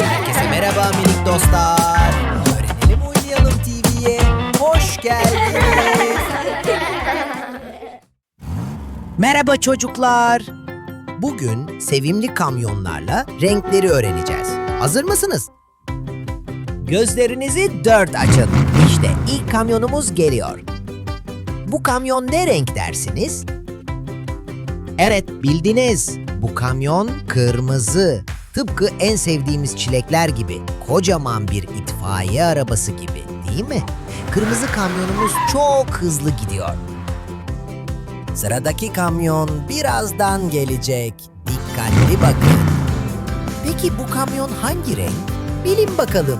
Herkese merhaba minik dostlar. Öğrenelim oynayalım TV'ye. Hoş geldiniz. Merhaba çocuklar. Bugün sevimli kamyonlarla renkleri öğreneceğiz. Hazır mısınız? Gözlerinizi dört açın. İşte ilk kamyonumuz geliyor. Bu kamyon ne renk dersiniz? Evet bildiniz. Bu kamyon kırmızı. Tıpkı en sevdiğimiz çilekler gibi. Kocaman bir itfaiye arabası gibi değil mi? Kırmızı kamyonumuz çok hızlı gidiyor. Sıradaki kamyon birazdan gelecek. Dikkatli bakın. Peki bu kamyon hangi renk? Bilin bakalım.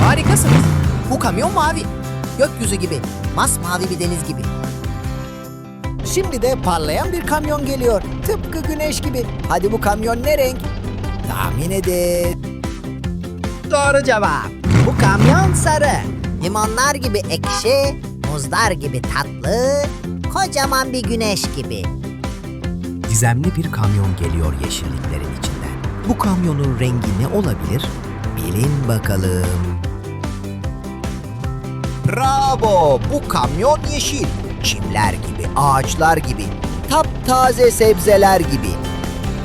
Harikasınız. Bu kamyon mavi. Gökyüzü gibi. Masmavi bir deniz gibi. Şimdi de parlayan bir kamyon geliyor. Tıpkı güneş gibi. Hadi bu kamyon ne renk? Tahmin edin. Doğru cevap. Bu kamyon sarı. Limonlar gibi ekşi, muzlar gibi tatlı, kocaman bir güneş gibi. Gizemli bir kamyon geliyor yeşilliklerin içinden. Bu kamyonun rengi ne olabilir? Bilin bakalım. Bravo! Bu kamyon yeşil. Çimler gibi, ağaçlar gibi, taptaze sebzeler gibi.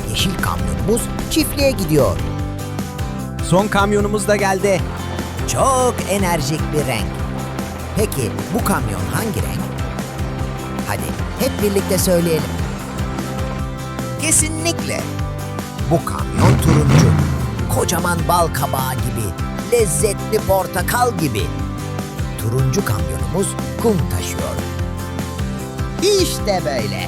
Yeşil kamyonumuz çiftliğe gidiyor. Son kamyonumuz da geldi. Çok enerjik bir renk. Peki bu kamyon hangi renk? Hadi hep birlikte söyleyelim. Kesinlikle. Bu kamyon turuncu. Kocaman bal kabağı gibi, lezzetli portakal gibi. Turuncu kamyonumuz kum taşıyor. İşte böyle.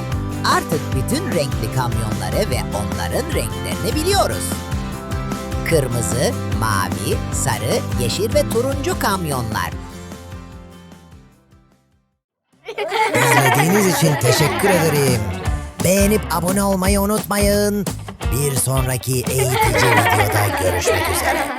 Artık bütün renkli kamyonları ve onların renklerini biliyoruz. Kırmızı, mavi, sarı, yeşil ve turuncu kamyonlar. İzlediğiniz için teşekkür ederim. Beğenip abone olmayı unutmayın. Bir sonraki eğitici videoda görüşmek üzere.